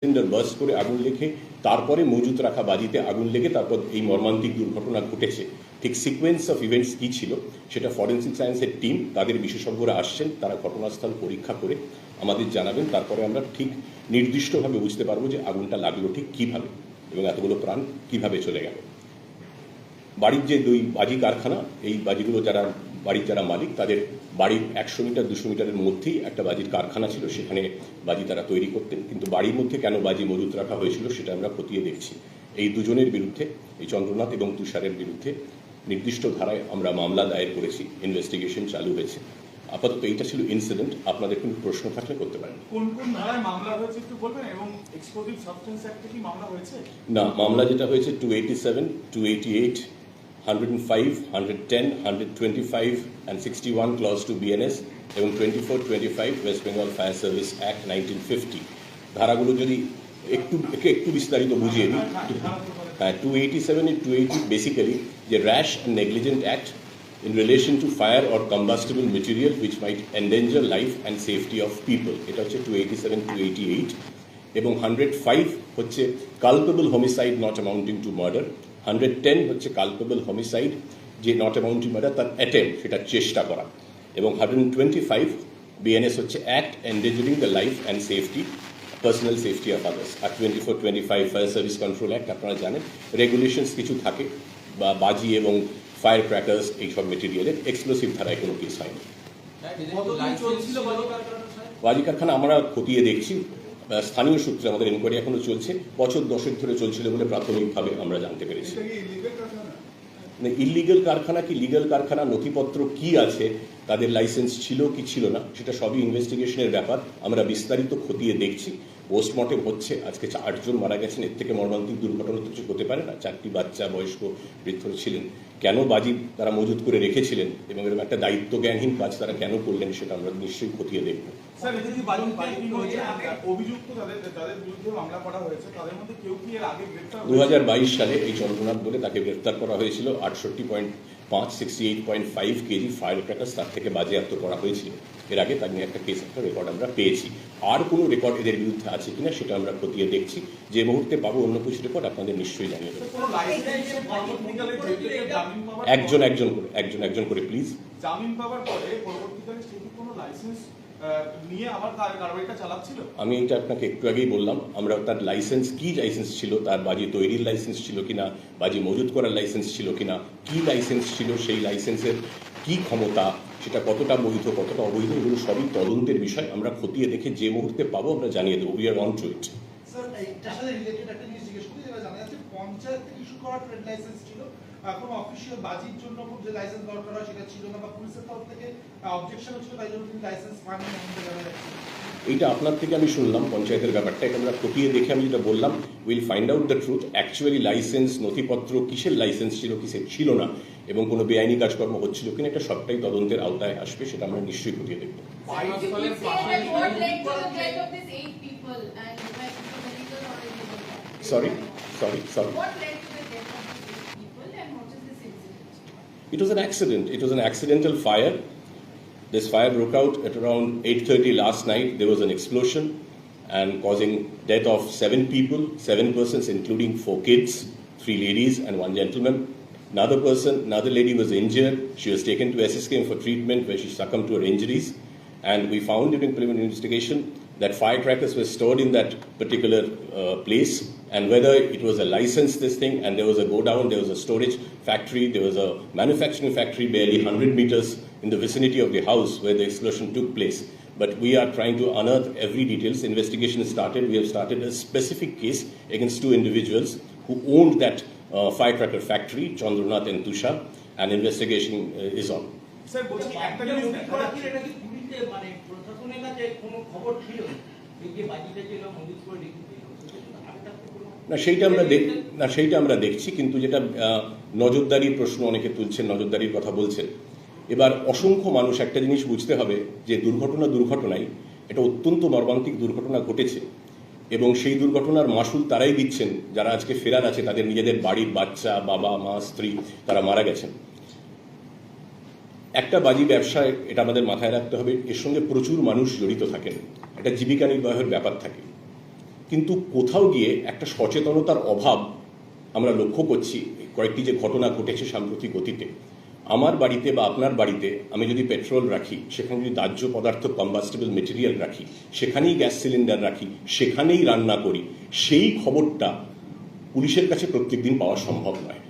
Cylinder burst করে আগুন লেগে তারপরে মজুত রাখা বাজিতে আগুন লেগে তারপর এই মর্মান্তিক দুর্ঘটনা ঘটেছে। ঠিক সিকোয়েন্স অফ ইভেন্টস কী ছিল? সেটা ফরেন্সিক সায়েন্সের টিম তাদের বিশেষজ্ঞরা আসছেন, তারা ঘটনাস্থল পরীক্ষা করে আমাদের জানাবেন। তারপরে আমরা ঠিক নির্দিষ্টভাবে বুঝতে পারব যে আগুনটা লাগল ঠিক কীভাবে এবং এতগুলো প্রাণ কীভাবে চলে গেল। বাড়ির যে দুই বাজি কারখানা, এই বাজিগুলো যারা বাড়ির যারা মালিক তাদের বাড়ির একশো মিটার দুশো মিটারের মধ্যেই একটা বাজির কারখানা ছিল। সেখানে বাজি তারা তৈরি করতেন। কিন্তু বাড়ির মধ্যে কেন বাজি মজুত রাখা হয়েছিল সেটা আমরা খতিয়ে দেখছি। এই দুজনের বিরুদ্ধে এই চন্দ্রনাথ এবং তুষারের বিরুদ্ধে নির্দিষ্ট ধারায় আমরা মামলা দায়ের করেছি। ইনভেস্টিগেশন চালু হয়েছে। আপাতত এইটা ছিল ইনসিডেন্ট আপনাদের কোনো প্রশ্ন থাকলে করতে পারেন। কোন কোন ধারায় মামলা হয়েছে একটু বলবেন? এবং এক্সপ্লোজিভ সাবস্টেন্স অ্যাক্টে কি মামলা হয়েছে? না মামলা যেটা হয়েছে two eighty seven two eighty eight hundred five hundred ten hundred twenty five and sixty one clause two BNS এবং twenty four twenty five West Bengal fire service act nineteen fifty ধারাগুলো যদি একটু একে একটু বিস্তারিত বুঝিয়ে দিই হ্যাঁ two eighty seven two eighty basically যে rash and negligent act in relation to fire or combustible material which might endanger life and safety of people এটা হচ্ছে two eighty seven two eighty eight এবং hundred five হচ্ছে culpable homicide not amounting to murder hundred ten হচ্ছে culpable homicide যে not amounting murder তার attempt সেটা চেষ্টা করা। এবং হান্ড্রেড টোয়েন্টি ফাইভ বিএনএস হচ্ছে act endangering the life and safety personal safety of others R twenty four twenty five fire service control act আপনারা জানেন রেগুলেশনস কিছু থাকে বা বাজি এবং ফায়ার ক্র্যাকার্স এইসব মেটেরিয়ালের এক্সপ্লোসিভ ধারায় কোনো কেস হয়নি? বাজি কারখানা আমরা খতিয়ে দেখছি। স্থানীয় সূত্রে আমাদের এনকোয়ারি এখনও চলছে। বছর দশেক ধরে চলছিল বলে প্রাথমিকভাবে আমরা জানতে পেরেছি। মানে ইলিগেল কারখানা? কি লিগ্যাল কারখানা? নথিপত্র কি আছে? তাদের লাইসেন্স ছিল কি ছিল না? সেটা সবই ইনভেস্টিগেশনের ব্যাপার। আমরা বিস্তারিত খতিয়ে দেখছি। পোস্টমর্টেম হচ্ছে আজকে আটজন মারা গেছেন এর থেকে মর্মান্তিক দুর্ঘটনা তো কিছু হতে পারে না। চারটি বাচ্চা বয়স্ক বৃদ্ধ ছিলেন। কেন বাজি তারা মজুত করে রেখেছিলেন এবং এরকম একটা দায়িত্ব জ্ঞানহীন কাজ তারা কেন করলেন সেটা আমরা নিশ্চয়ই খতিয়ে দেখব। দু হাজার বাইশ সালে এই চন্দ্রনাথ বলে তাকে গ্রেফতার করা হয়েছিল। আটষট্টি পয়েন্ট পাঁচ sixty eight point five KG fire crackers তার থেকে বাজেয়াপ্ত করা হয়েছিল। এর আগে তার নিয়ে একটা কেস একটা রেকর্ড আমরা পেয়েছি। আর কোনো রেকর্ড এদের বিরুদ্ধে আছে কিনা সেটা আমরা খতিয়ে দেখছি। যে মুহূর্তে পাবো অন্য কিছু রেকর্ড আপনাদের নিশ্চয়ই জানিয়ে দেবো। একজন একজন করে একজন একজন করে প্লিজ জামিন পাওয়ার পরে পরবর্তীকালে কোনো লাইসেন্স আমি এটা আপনাকে একটু আগেই বললাম আমরা তার লাইসেন্স কি লাইসেন্স ছিল তার বাজি তৈরির লাইসেন্স ছিল কিনা বাজি মজুত করার লাইসেন্স ছিল কিনা কি লাইসেন্স ছিল সেই লাইসেন্সের কি ক্ষমতা সেটা কতটা বৈধ কতটা অবৈধ এগুলো সবই তদন্তের বিষয়। আমরা খতিয়ে দেখে যে মুহূর্তে পাবো আমরা জানিয়ে দেবো। We are on to it কোনো অফিসিয়াল বাজির জন্য যে লাইসেন্স দরকার হয় সেটা ছিল না বা পুলিশের তরফ থেকে অবজেকশন ছিল তাই জন্য তিনি লাইসেন্স পাননি এইটা আপনার থেকে আমি শুনলাম পঞ্চায়েতের ব্যাপারটা। এটা আমরা খতিয়ে দেখে আমি যেটা বললাম will find out the truth actually licence নথিপত্র কিসের লাইসেন্স ছিল কিসের? ছিল না। এবং কোনো বেআইনি কাজকর্ম হচ্ছিল কিনা এটা সবটাই তদন্তের আওতায় আসবে সেটা আমরা নিশ্চয়ই খতিয়ে দেখব? It was an accident. It was an accidental fire. This fire broke out at around 8:30 last night. There was an explosion and causing death of seven people, seven persons, including four kids, three ladies and one gentleman. Another person, another lady was injured. She was taken to SSKM for treatment where she succumbed to her injuries. And we found during preliminary investigation that firecrackers were stored in that particular uh, place. And whether it was a license, this thing, and there was a go down, there was a storage factory, there was a manufacturing factory barely 100 meters in the vicinity of the house where the explosion took place. But we are trying to unearth every details. Investigation is started. We have started a specific case against two individuals who owned that firecracker factory, Chandranath and Tusha, and investigation uh, is on. Sir বলছি একটা জিনিস মজুত দেখা করা যাচ্ছে। কি এটা কি পুলিশে? মানে প্রশাসনের কাছে কোনো খবর ছিল? এই যে বাজিটা ছিল মজুত করে রেখে দিল আরেকটা তো কোনো না সেইটা আমরা দেখ না সেইটা আমরা দেখছি কিন্তু যেটা নজরদারির প্রশ্ন অনেকে তুলছেন নজরদারির কথা বলছেন। এবার অসংখ্য মানুষ একটা জিনিস বুঝতে হবে যে দুর্ঘটনা দুর্ঘটনাই এটা অত্যন্ত মর্মান্তিক দুর্ঘটনা ঘটেছে। এবং সেই দুর্ঘটনার মাসুল তারাই দিচ্ছেন। যারা আজকে ফেরার আছে, তাদের নিজেদের বাড়ির বাচ্চা, বাবা, মা, স্ত্রী, তারা মারা গেছেন। একটা বাজি ব্যবসায় এটা আমাদের মাথায় রাখতে হবে, এর সঙ্গে প্রচুর মানুষ জড়িত থাকেন। একটা জীবিকা নির্বাহের ব্যাপার থাকে। কিন্তু কোথাও গিয়ে একটা সচেতনতার অভাব আমরা লক্ষ্য করছি, কয়েকটি যে ঘটনা ঘটেছে সাম্প্রতিক গতিতে আমার বাড়িতে বা আপনার বাড়িতে আমি যদি পেট্রোল রাখি, সেখানে যদি দাহ্য পদার্থ কম্বাস্টেবল মেটেরিয়াল রাখি, সেখানেই গ্যাস সিলিন্ডার রাখি, সেখানেই রান্না করি, সেই খবরটা পুলিশের কাছে প্রত্যেকদিন পাওয়া সম্ভব নয়।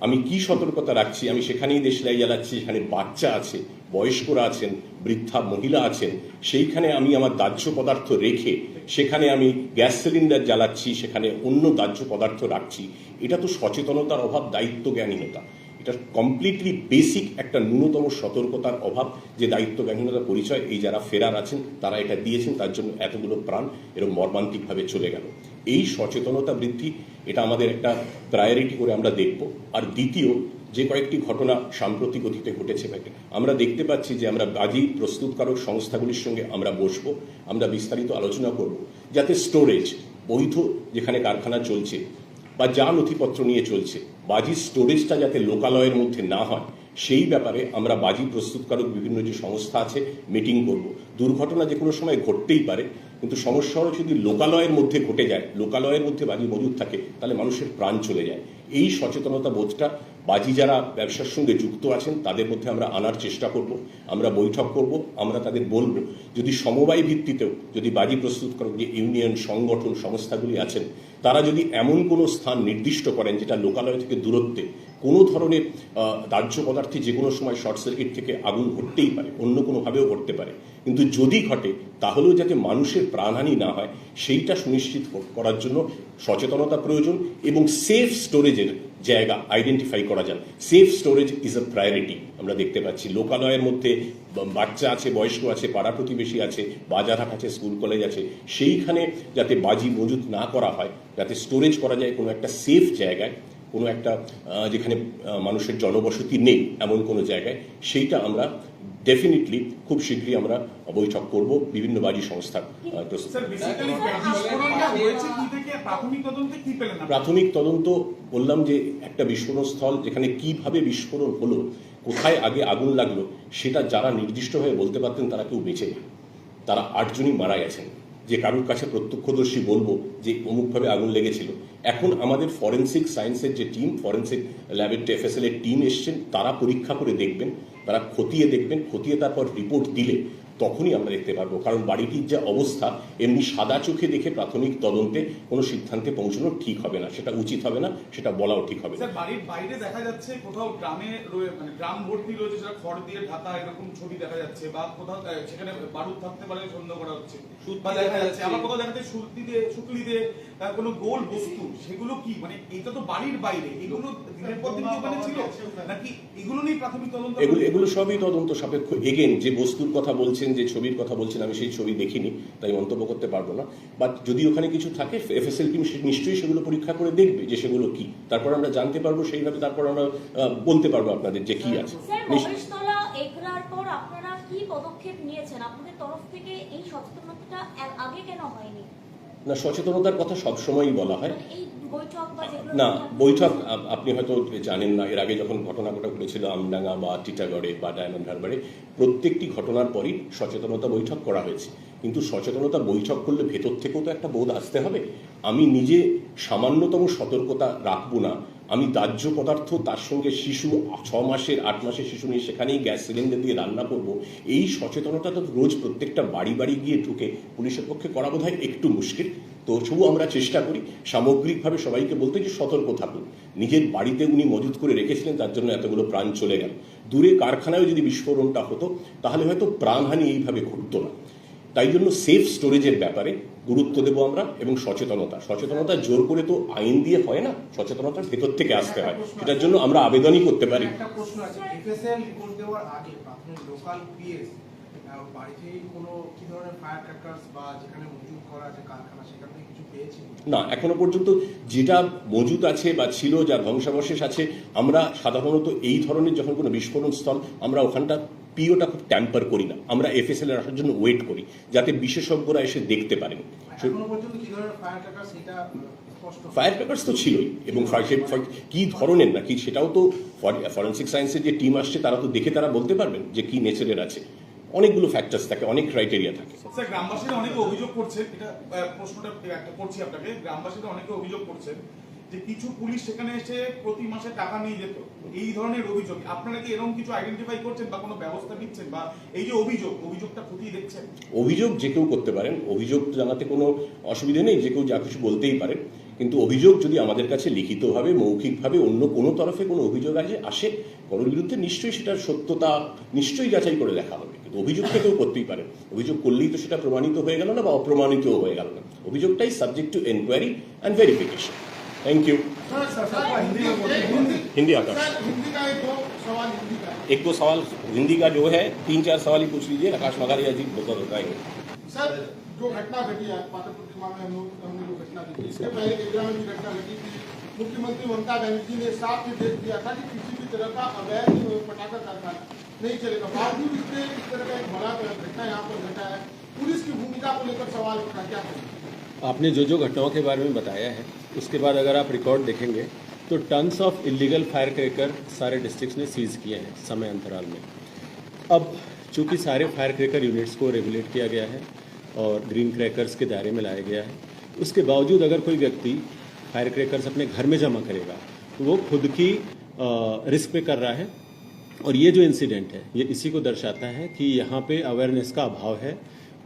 আমি কি সতর্কতা রাখছি? আমি সেখানেই দেশলাই জ্বালাচ্ছি, সেখানে বাচ্চা আছে, বয়স্করা আছেন, বৃদ্ধা মহিলা আছেন, সেইখানে আমি আমার দাহ্য পদার্থ রেখে, সেখানে আমি গ্যাস সিলিন্ডার জ্বালাচ্ছি, সেখানে অন্য দাহ্য পদার্থ রাখছি। এটা তো সচেতনতার অভাব, দায়িত্ব, জ্ঞানীনতা। এটা কমপ্লিটলি বেসিক একটা ন্যূনতম সতর্কতার অভাব যে দায়িত্ব জ্ঞানীনতার পরিচয়, এই যারা ফেরার আছেন, তারা এটা দিয়েছেন, তার জন্য এতগুলো প্রাণ এরকম মর্মান্তিকভাবে চলে গেল। এই সচেতনতা বৃদ্ধি, এটা আমাদের একটা প্রায়োরিটি করে আমরা দেখব। আর দ্বিতীয়, যে কয়েকটি ঘটনা সাম্প্রতিক অতীতে ঘটেছে আমরা দেখতে পাচ্ছি যে আমরা বাজি প্রস্তুতকারক সংস্থাগুলির সঙ্গে আমরা বসবো, আমরা বিস্তারিত আলোচনা করব। যাতে স্টোরেজ বৈধ যেখানে কারখানা চলছে বা যা নথিপত্র নিয়ে চলছে বাজি স্টোরেজটা যাতে লোকালয়ের মধ্যে না হয়, সেই ব্যাপারে আমরা বাজি প্রস্তুতকারক বিভিন্ন যে সংস্থা আছে, মিটিং করব। দুর্ঘটনা যে কোনো সময় ঘটতেই পারে, কিন্তু সমস্যা হলো যদি লোকালয়ের মধ্যে ঘটে যায়, লোকালয়ের মধ্যে বাজি মজুদ থাকে, তাহলে মানুষের প্রাণ চলে যায়। এই সচেতনতা বোধটা বাজি যারা ব্যবসার সঙ্গে যুক্ত আছেন, তাদের মধ্যে আমরা আনার চেষ্টা করব, আমরা বৈঠক করব, আমরা তাদের বলব, যদি সমবায় ভিত্তিতেও যদি বাজি প্রস্তুতকারক যে ইউনিয়ন, সংগঠন, সংস্থাগুলি আছেন তারা যদি এমন কোনো স্থান নির্দিষ্ট করেন যেটা লোকালয় থেকে দূরত্বে কোনো ধরনের দাহ্য পদার্থে যে কোনো সময় শর্ট সার্কিট থেকে আগুন ঘটতেই পারে, অন্য কোনোভাবেও ঘটতে পারে। কিন্তু যদি ঘটে, তাহলেও যাতে মানুষের প্রাণহানি না হয়, সেইটা সুনিশ্চিত করার জন্য সচেতনতা প্রয়োজন এবং সেফ স্টোরেজের জায়গা আইডেন্টিফাই করা যান safe storage is a priority আমরা দেখতে পাচ্ছি, লোকালয়ের মধ্যে বাচ্চা আছে, বয়স্ক আছে, পাড়া প্রতিবেশী আছে, বাজার হাট আছে স্কুল কলেজ আছে, সেইখানে যাতে বাজি মজুত না করা হয়, যাতে স্টোরেজ করা যায় কোনো একটা সেফ জায়গায়, কোনো একটা যেখানে মানুষের জনবসতি নেই এমন কোনো জায়গায়, সেইটা আমরা ডেফিনেটলি খুব শীঘ্রই আমরা বৈঠক করব বিভিন্ন বাজি সংস্থা আহ, প্রস্তুত। স্যার বেসিক্যালি বিস্ফোরণটা হয়েছে কি থেকে? প্রাথমিক তদন্তে কি পেলেন আপনারা? প্রাথমিক তদন্ত বললাম যে একটা বিস্ফোরণ স্থল যেখানে কীভাবে বিস্ফোরণ হলো কোথায় আগে আগুন লাগল সেটা যারা নির্দিষ্টভাবে বলতে পারতেন তারা কেউ বেঁচে নেই। তারা আটজনই মারা গেছেন। যে কারোর কাছে প্রত্যক্ষদর্শী বলব যে অমুকভাবে আগুন লেগেছিল। এখন আমাদের ফরেন্সিক সায়েন্সের যে টিম ফরেন্সিক ল্যাবের এফএসএল এর টিম এসছেন তারা পরীক্ষা করে দেখবেন তারা খতিয়ে দেখবেন খতিয়ে তারপর রিপোর্ট দিলে তখনই আমরা দেখতে পারব। কারণ বাড়িটির যা অবস্থা এমনি সাদা চোখে দেখে প্রাথমিক তদন্তে কোনো সিদ্ধান্তে পৌঁছানো ঠিক হবে না। সেটা উচিত হবে না সেটা বলাও ঠিক হবে না। বাড়ির বাইরে দেখা যাচ্ছে কোথাও গ্রামে মানে গ্রাম ভর্তি রয়েছে সেটা খড় দিয়ে ঢাকা এরকম ছবি দেখা যাচ্ছে বা কোথাও সেখানে বারুদ থাকতে পারে সন্দেহ করা হচ্ছে বা দেখা যাচ্ছে। আবার কোথাও দেখা যাচ্ছে সুতলি দিয়ে শুকলি দিয়ে কোনো গোল বস্তু সেগুলো কি? মানে এটা তো বাড়ির বাইরে। এগুলো দিনের পর দিন ওখানে ছিল? নাকি এগুলো নিয়ে প্রাথমিক তদন্ত এগুলো এগুলো সবই তদন্ত সাপেক্ষ। এগেন যে বস্তুর কথা বলছেন যে ছবির কথা বলছেন আমি সেই ছবি দেখিনি তাই মন্তব্য করতে পারব না। বাট যদি ওখানে কিছু থাকে এফএসএল টিম নিশ্চয়ই সেগুলো পরীক্ষা করে দেখবে যে সেগুলো কি। তারপর আমরা জানতে পারব সেইভাবে তারপর আমরা বলতে পারব আপনাদের যে কি আছে। পর আপনারা কি পদক্ষেপ নিয়েছেন? আপনাদের তরফ থেকে এই সচেতনতাটা আগে কেন হয়নি? না সচেতনতার কথা সবসময়ই বলা হয়। না বৈঠক আপনি হয়তো জানেন না এর আগে যখন ঘটনা ঘটা ঘটেছিল আমডাঙ্গা বা টিটাগড়ে বা ডায়মন্ড হারবারে প্রত্যেকটি ঘটনার পরই সচেতনতা বৈঠক করা হয়েছে। কিন্তু সচেতনতা বৈঠক করলে ভেতর থেকেও তো একটা বোধ আসতে হবে। আমি নিজে সামান্যতম সতর্কতা রাখব না আমি দাহ্য পদার্থ, তার সঙ্গে শিশু, ছ মাসের, আট মাসের শিশু নিয়ে সেখানেই গ্যাস সিলিন্ডার দিয়ে রান্না করব। এই সচেতনতা তো রোজ প্রত্যেকটা বাড়ি বাড়ি গিয়ে ঢুকে পুলিশের পক্ষে করা বোধ একটু মুশকিল। তো তবু আমরা চেষ্টা করি সামগ্রিকভাবে সবাইকে বলতে যে সতর্ক থাকুন। নিজের বাড়িতে উনি মজুত করে রেখেছিলেন, তার জন্য এতগুলো প্রাণ চলে গেল। দূরে কারখানায় যদি বিস্ফোরণটা হতো, তাহলে হয়তো প্রাণহানি এইভাবে ঘটতো না। তাই জন্য সেফ স্টোরেজের ব্যাপারে গুরুত্ব দেবো আমরা এবং সচেতনতা। সচেতনতা জোর করে তো আইন দিয়ে হয় না? সচেতনতার ভেতর থেকে আসতে হয়। সেটার জন্য আমরা আবেদনই করতে পারি। না এখনও পর্যন্ত যেটা মজুদ আছে বা ছিল যা ধ্বংসাবশেষ আছে আমরা সাধারণত এই ধরনের যখন কোনো বিস্ফোরণ স্থল আমরা ওখানটা পিওটা খুব ট্যাম্পার করি না। আমরা এফএসএল এর আসার জন্য ওয়েট করি যাতে বিশেষজ্ঞরা এসে দেখতে পারেন। কি ধরনের ফায়ার ক্র্যাকার সেটা স্পষ্ট। ফায়ার ক্র্যাকার্স তো ছিলই এবং কি ধরনের না কি সেটাও তো ফরেন্সিক সায়েন্সের যে টিম আসছে তারা তো দেখে তারা বলতে পারবেন যে কি নেচারের আছে। অনেকগুলো ফ্যাক্টরস থাকে অনেক ক্রাইটেরিয়া থাকে। স্যার গ্রামবাসীরা অনেকে অভিযোগ করছেন এটা প্রশ্নটা একটা করছি আপনাকে গ্রামবাসীরা অনেকে অভিযোগ করছেন যে কিছু পুলিশ সেখানে এসে প্রতি মাসে টাকা নিয়ে যেত। এই ধরনের অভিযোগ। আপনারা কি এরকম কিছু আইডেন্টিফাই করছেন বা কোনো ব্যবস্থা নিচ্ছেন বা এই যে অভিযোগ, অভিযোগটা খতিয়ে দেখছেন? অভিযোগ যে কেউ করতে পারেন, অভিযোগ জানাতে কোনো অসুবিধা নেই, যে কেউ যা কিছু বলতেই পারে। কিন্তু অভিযোগ যদি আমাদের কাছে লিখিতভাবে, মৌখিকভাবে অন্য কোনো তরফে কোনো অভিযোগ আসে আসে, কারোর বিরুদ্ধে নিশ্চয়ই সেটার সত্যতা নিশ্চয়ই যাচাই করে দেখা হবে। কিন্তু অভিযোগটা কেউ করতেই পারে। অভিযোগ করলেই তো সেটা প্রমাণিত হয়ে গেল না বা অপ্রমাণিতও হয়ে গেল না। অভিযোগটাই subject to enquiry and verification thank you Hindi आता एक दो सवाल हिंदी का। जो है तीन चार सवाल ही पूछ लीजिए। आकाश मगारिया जी बेहतर बताएँगे। सर जो घटना घटी है पहले में घटना घटी थी। मुख्यमंत्री ममता बनर्जी ने साफ़ निर्देश दिया था कि किसी भी तरह का अवैध पटाखा कारखाना नहीं चलेगा। बावजूद इसने इस तरह का एक बड़ा घटना यहाँ पर घटा है। पुलिस की भूमिका को लेकर सवाल उठा। क्या आपने जो जो घटनाओं के बारे में बताया है उसके बाद अगर आप रिकॉर्ड देखेंगे तो tons of illegal fire cracker सारे डिस्ट्रिक्ट ने सीज किए हैं, समय अंतराल में। अब चूँकि सारे फायर क्रेकर यूनिट्स को रेगुलेट किया गया है और ग्रीन क्रैकर्स के दायरे में लाया गया है, उसके बावजूद अगर कोई व्यक्ति फायर क्रैकर्स अपने घर में जमा करेगा तो वो खुद की रिस्क पे कर रहा है। और ये जो इंसिडेंट है, ये इसी को दर्शाता है कि यहाँ पे अवेयरनेस का अभाव है।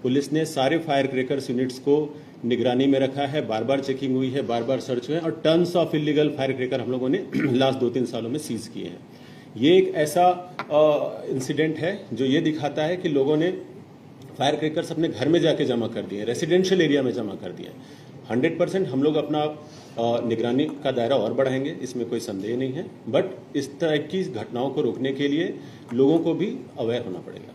पुलिस ने सारे फायर क्रैकर्स यूनिट्स को निगरानी में रखा है बार बार चेकिंग हुई है बार बार सर्च हुए हैं और tons of illegal fire cracker हम लोगों ने लास्ट दो तीन सालों में सीज किए हैं। ये एक ऐसा इंसिडेंट है जो ये दिखाता है कि लोगों ने फायर क्रैकर्स अपने घर में जाके जमा कर दिए रेसिडेंशियल एरिया में जमा कर दिए। हंड्रेड परसेंट हम लोग अपना निगरानी का दायरा और बढ़ाएँगे, इसमें कोई संदेह नहीं है। बट इस तरह की घटनाओं को रोकने के लिए लोगों को भी अवेयर होना पड़ेगा।